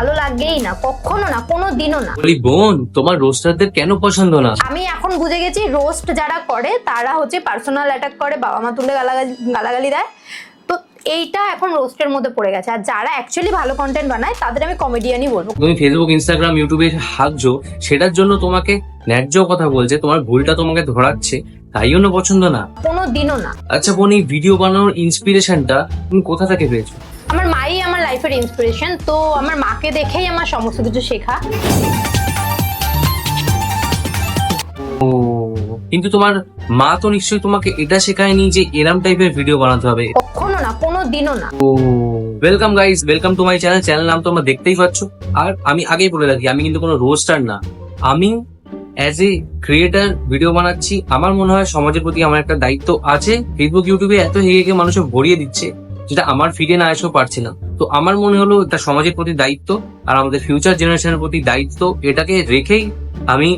ভালো লাগেই না কখনো না কোনো দিনও না। বলি বোন তোমার রোস্টারদের কেন পছন্দ না? আমি এখন বুঝে গেছি রোস্ট যারা করে তারা হচ্ছে পার্সোনাল অ্যাটাক করে বাবা মা তুলে গালাগালি গালাগালি দেয়। তো এইটা এখন রোস্টের মধ্যে পড়ে গেছে। আর যারা অ্যাকচুয়ালি ভালো কন্টেন্ট বানায় তাদের আমি কমেডিয়ানই বলব। তুমি ফেসবুক ইনস্টাগ্রাম ইউটিউবে হাঁকছো সেটার জন্য তোমাকে ন্যায্য কথা বলছে তোমার ভুলটা তোমাকে ধরাচ্ছে তাই জন্য পছন্দ না? কোনো দিনও না। আচ্ছা বোন এই ভিডিও বানানোর ইন্সপিরেশনটা তুমি কোথা থেকে পেয়েছ? আমার মাই আমার লাইফের ইন্সপিরেশন তো আমার মাকে দেখেই আমার সমস্ত কিছু শেখা। কিন্তু তোমার মা তো নিশ্চয়ই তোমাকে এটা শেখায়নি যে এরম টাইপের ভিডিও বানাতে হবে। কখনো না কোনো দিনও না। ও welcome guys welcome to my channel channel নাম তোমরা দেখতেই পাচ্ছ। আর আমি আগেই বলে রাখি আমি কিন্তু কোনো রোস্টার না। আমি অ্যাজ এ ক্রিয়েটার ভিডিও বানাচ্ছি। আমার মনে হয় সমাজের প্রতি আমার একটা দায়িত্ব আছে। ফেসবুক ইউটিউবে এত হেগে হেগে মানুষে ভরিয়ে দিচ্ছে। যেটা আমার ফিরে না এসেও পারছি না। তো আমার মনে হলো এটা সমাজের প্রতি দায়িত্ব আর আমাদের ফিউচার জেনারেশনের প্রতি দায়িত্ব এটাকে রেখেই আমি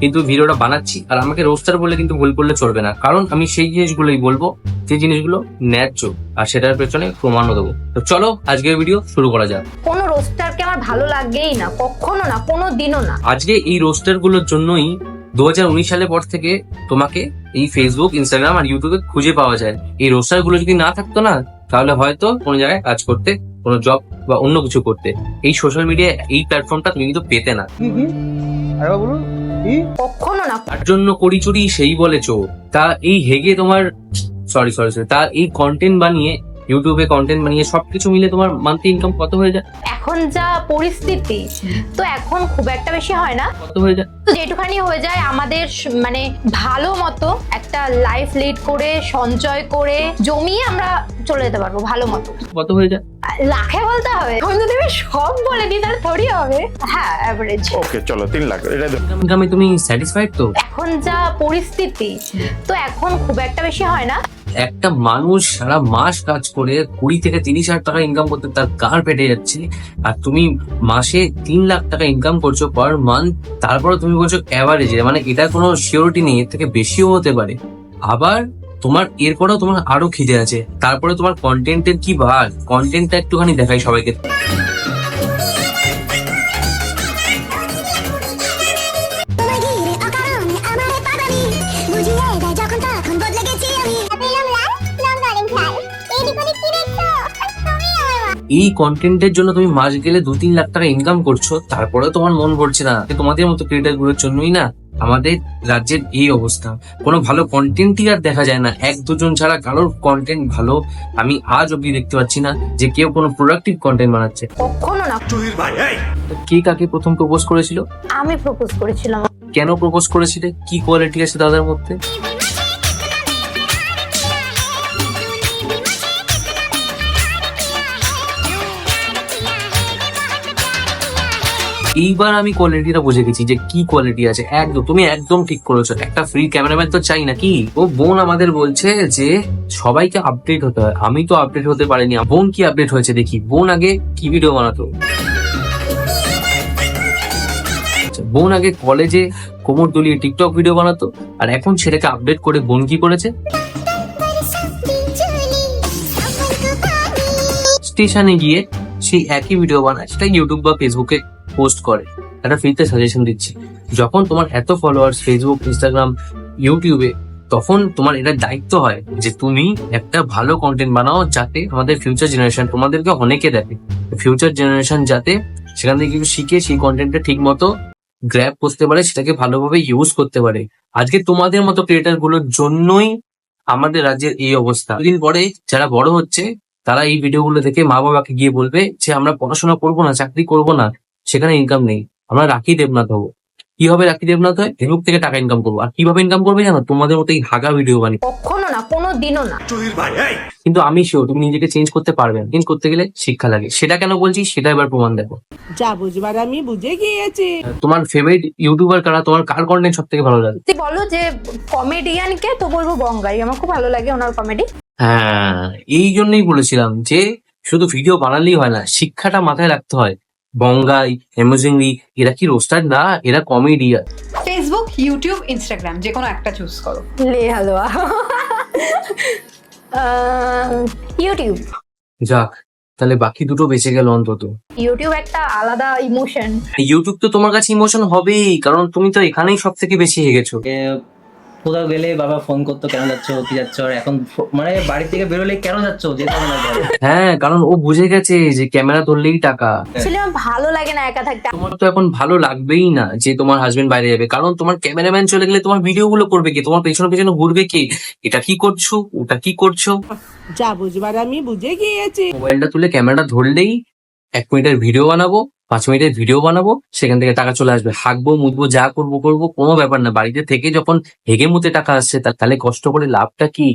কিন্তু ভিডিওটা বানাচ্ছি। আর আমাকে রোস্টার বলে কিন্তু ভুল করলে চলবে না। কারণ আমি সেই জিনিসগুলোই বলব যে জিনিসগুলো ন্যায্য আর সেটার পেছনে প্রমাণও দেবো। তো চলো আজকের ভিডিও শুরু করা যাক। কোনো রোস্টারকে আমার ভালো লাগেই না কখনো না কোনো দিনও না। আজকে এই রোস্টারগুলোর জন্যই দু হাজার উনিশ সালের পর থেকে তোমাকে এই ফেসবুক ইনস্টাগ্রাম আর ইউটিউবে খুঁজে পাওয়া যায়। এই রোস্টারগুলো যদি না থাকতো না তাহলে হয়তো কোনো জায়গায় কাজ করতে কোনো জব বা অন্য কিছু করতে। এই সোশ্যাল মিডিয়া এই প্ল্যাটফর্মটা তুমি কিন্তু পেতে না। কখনো তার জন্য করি চুরি সেই বলে চোর তা এই হেগে তোমার সরি সরি সরি তা এই কন্টেন্ট বানিয়ে ইউটিউবে কন্টেন্ট বানিয়ে সবকিছু মিলে তোমার মান্থলি ইনকাম কত হয়ে যায়? এখন যা পরিস্থিতি তো এখন খুব একটা বেশি হয় না। কত হয়ে যায়? তো যেটুখানি হয়ে যায় আমাদের মানে ভালো মতো একটা লাইফ লিড করে সঞ্চয় করে জমিয়ে আমরা চলে যেতে পারব ভালো মতো। কত হয়ে যায়? লাখে বলতে হবে। এখন যদি আমি সব বলে দিই তাহলে থোড়ি হবে। হ্যাঁ অ্যাভারেজ ওকে চলো তিন লাখ এটা ইনকামে তুমি স্যাটিসফাইড তো? এখন যা পরিস্থিতি তো এখন খুব একটা বেশি হয় না। একটা মানুষ সারা মাস কাজ করে কুড়ি থেকে তিরিশ হাজার টাকা ইনকাম করতে তার গাড় পেটে যাচ্ছে আর তুমি মাসে তিন লাখ টাকা ইনকাম করছ পার মান্থ তারপরে তুমি বলছো অ্যাভারেজে মানে এটার কোনো সিওরিটি নেই এর থেকে বেশিও হতে পারে। আবার তোমার এরপরেও তোমার আরও খিদে আছে। তারপরে তোমার কন্টেন্টের কি ভাগ কন্টেন্টটা একটুখানি দেখাই সবাইকে। এই কন্টেন্টের জন্য তুমি মাস গেলে দু তিন লাখ টাকা ইনকাম করছ তারপরে তোমার মন ভরছে না। তোমাদের মতো ক্রিয়েটারগুলোর জন্যই না আমাদের রাজ্যের এই অবস্থা। কোনো ভালো কন্টেন্টই আর দেখা যায় না। এক দুজন ছাড়া কারোর কন্টেন্ট ভালো আমি আজ অব্দি দেখতে পাচ্ছি না যে কেউ কোনো প্রোডাক্টিভ কন্টেন্ট বানাচ্ছে। কখনো না। কে কাকে প্রথম প্রপোজ করেছিল? আমি প্রপোজ করেছিলাম। কেন প্রপোজ করেছিলে? কি কোয়ালিটি আছে তাদের মধ্যে? এইবার আমি কোয়ালিটিটা বুঝে গেছি যে কি কোয়ালিটি আছে। একদম তুমি একদম ঠিক করেছ। একটা ফ্রি ক্যামেরাম্যান তো চাই না কি ও বোন আমাদের বলছে যে সবাইকে আপডেট হতে হয়। আমি তো আপডেট হতে পারিনি। বোন কি আপডেট হয়েছে দেখি। বোন আগে কি ভিডিও বানাতো? আচ্ছা, বোন আগে কলেজে কোমর দুলিয়ে টিকটক ভিডিও বানাতো। আর এখন ছেলেকে আপডেট করে বোন কি করেছে? স্টেশনে গিয়ে সেই একই ভিডিও বানায়। সেটা ইউটিউব বা ফেসবুকে পোস্ট করে। একটা ফ্রিতে সাজেশন দিচ্ছে। যখন তোমার এত ফলোয়ার্স ফেসবুক ইনস্টাগ্রাম ইউটিউবে তখন তোমার এটা দায়িত্ব হয় যে তুমি একটা ভালো কন্টেন্ট বানাও যাতে আমাদের ফিউচার জেনারেশন তোমাদেরকে অনেকে দেখে। ফিউচার জেনারেশন যাতে সেখান থেকে কিছু শিখে সেই কন্টেন্টটা ঠিক মতো গ্র্যাপ করতে পারে, সেটাকে ভালোভাবে ইউজ করতে পারে। আজকে তোমাদের মতো ক্রিয়েটারগুলোর জন্যই আমাদের রাজ্যের এই অবস্থা। দিন পরে যারা বড় হচ্ছে, তারা এই ভিডিওগুলো দেখে মা বাবাকে গিয়ে বলবে যে, আমরা পড়াশোনা করব না, চাকরি করব না। সেখানে ইনকাম নেই। আমরা রাখি দেবনাথ হব কীভাবে রাখি দেবনাথ হয়? ফেসবুক থেকে টাকা ইনকাম করব। আর কীভাবে ইনকাম করবে জানো? তোমাদের মতো এই হাগা ভিডিও বানিয়ে। কখনো না কোনো দিনও না। কিন্তু আমি শিওর তুমি নিজেকে চেঞ্জ করতে পারবে চেঞ্জ করতে গেলে শিক্ষা লাগে। সেটা কেন বলছি? সেটা এবার প্রমাণ দেখো। যা বুঝবার আমি বুঝে গিয়েছি। তোমার ফেভারিট ইউটিউবার কারা? তোমার কার কন্টেন্ট সব থেকে ভালো লাগে? তুই বলো যে কমেডিয়ান কে তো বলব বঙ্গাই। আমার খুব ভালো লাগে ওনার কমেডি হ্যাঁ এই জন্যই বলেছিলাম যে শুধু ভিডিও বানালেই হয় না শিক্ষাটা মাথায় রাখতে হয়। বঙ্গাই অ্যামেজিংলি এরা কি রোস্টার না এরা কমেডিয়ান ফেসবুক ইউটিউব ইনস্টাগ্রাম যে কোনো একটা চুজ করো। লে হালুয়া। ইউটিউব যাক তাহলে বাকি দুটো বেঁচে গেল অন্তত। ইউটিউব একটা আলাদা ইমোশন ইউটিউব তো তোমার কাছে ইমোশন হবেই কারণ তুমি তো এখানেই সব থেকে বেশি হেগেছো। কোথাও গেলে বাবা ফোন করতো কেন যাচ্ছ? কি যাচ্ছ? আর এখন মানে বাড়ি থেকে বেরোলে কেন যাচ্ছ? যেতে হবে না হ্যাঁ কারণ ও বুঝে গেছে যে ক্যামেরা ধরলেই টাকা। আসলে আমার ভালো লাগে না একা থাকতে। তোমার তো এখন ভালো লাগবেই না যে তোমার হাজবেন্ড বাইরে যাবে। কারণ তোমার ক্যামেরাম্যান চলে গেলে তোমার ভিডিও গুলো করবে কি? তোমার পেছনে পেছনে ঘুরবে কি? এটা কি করছ? ওটা কি করছ? যা বুঝবার আমি বুঝে গিয়েছি। মোবাইলটা তুলে ক্যামেরাটা ধরলেই এক মিনিটের ভিডিও বানাবো। পাঁচ মিনিটের ভিডিও বানাবো সেখান থেকে টাকা চলে আসবে। হাঁকবো মুদবো যা করব করব কোনো ব্যাপার না। বাড়িতে থেকে যখন হেগে মুতে টাকা আসছে তাহলে কষ্ট করে লাভটা কি?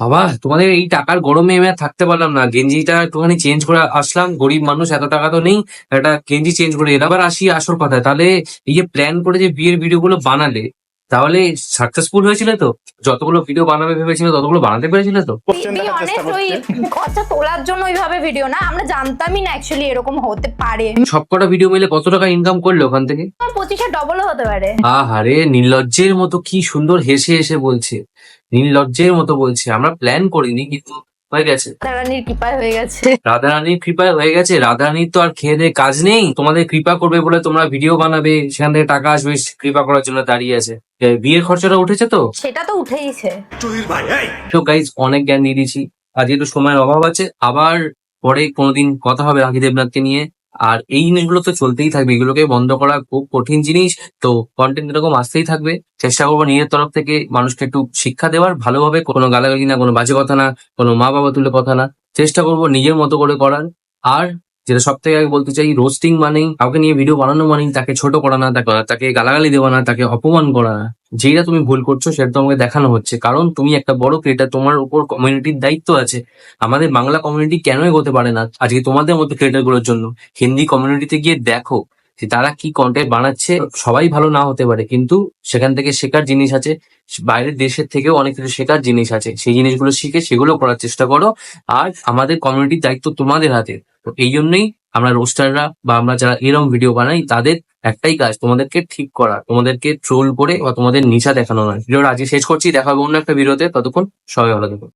বাবা তোমাদের এই টাকার গরমে আমি আর থাকতে পারলাম না। গেঞ্জিটা একটুখানি চেঞ্জ করে আসলাম। গরিব মানুষ এত টাকা তো নেই। একটা গেঞ্জি চেঞ্জ করে এলাম। আবার আসি আসল কথা তাহলে এই যে প্ল্যান করে যে বিয়ের ভিডিও গুলো বানালে তাহলে সাকসেসফুল হয়েছিল তো? যতগুলো ভিডিও বানাবে ভেবেছিল ততগুলো বানাতে পেরেছিল তো? খরচা তোলার জন্য ওইভাবে ভিডিও না আমরা জানতামই না অ্যাকচুয়ালি এরকম হতে পারে। সবকটা ভিডিও মিলে কত টাকা ইনকাম করল ওখান থেকে? পঁচিশে ডবলও হতে পারে। আহারে নির্লজ্জের মতো কি সুন্দর হেসে হেসে বলছে। নির্লজ্জের মতো বলছে। আমরা প্ল্যান করিনি কিন্তু হয়ে গেছে। রানীর কৃপায় হয়ে গেছে। রাধারানীর কৃপায় হয়ে গেছে। রাধারানীর তো আর খেয়ে দেয়ে কাজ নেই। তোমাদের কৃপা করবে বলে তোমরা ভিডিও বানাবে। সেখান থেকে টাকা আসবে কৃপা করার জন্য দাঁড়িয়ে আছে। বিয়ের খরচাটা উঠেছে তো? সেটা তো উঠেইছে। তো গাইজ অনেক জ্ঞান দিয়ে দিয়েছি। আজকে একটু সময়ের অভাব আছে আবার পরে কোনোদিন কথা হবে রাখি দেবনাথকে নিয়ে। আর এই জিনিসগুলো তো চলতেই থাকবে। এগুলোকে বন্ধ করা খুব কঠিন জিনিস। তো কন্টেন্ট এরকম আসতেই থাকবে। চেষ্টা করব নিজের তরফ থেকে মানুষকে একটু শিক্ষা দেওয়ার। ভালোভাবে কোনো গালাগালি না, কোনো বাজে কথা না, কোনো মা বাবা তুলে কথা না। চেষ্টা করব নিজের মতো করে করার। আর যেটা সব থেকে আগে বলতে চাই রোস্টিং মানেই, কাউকে নিয়ে ভিডিও বানানো মানেই তাকে ছোট করা না, তাকে গালাগালি দেওয়া না, তাকে অপমান করা না। যেটা তুমি ভুল করছ, সেটা তোমাকে দেখানো হচ্ছে। কারণ তুমি একটা বড় ক্রিয়েটার তোমার উপর কমিউনিটির দায়িত্ব আছে। আমাদের বাংলা কমিউনিটি কেন এগোতে পারে না? আজকে তোমাদের মতো ক্রিয়েটারগুলোর জন্য। হিন্দি কমিউনিটিতে গিয়ে দেখো যে তারা কি কন্টেন্ট বানাচ্ছে, সবাই ভালো না হতে পারে। কিন্তু সেখান থেকে শেখার জিনিস আছে। বাইরের দেশের থেকেও অনেক কিছু শেখার জিনিস আছে। সেই জিনিসগুলো শিখে সেগুলো করার চেষ্টা করো। আর আমাদের কমিউনিটির দায়িত্ব তোমাদের হাতে। তো এই জন্যই আমরা রোস্টাররা বা আমরা যারা এরম ভিডিও বানাই, তাদের একটাই কাজ, তোমাদেরকে ঠিক করা, তোমাদেরকে ট্রোল করে বা তোমাদের নিচা দেখানো নয়। ভিডিওটা আজকে শেষ করছি, দেখা হবে অন্য একটা ভিডিওতে ততক্ষণ সবাই ভালো থাকুন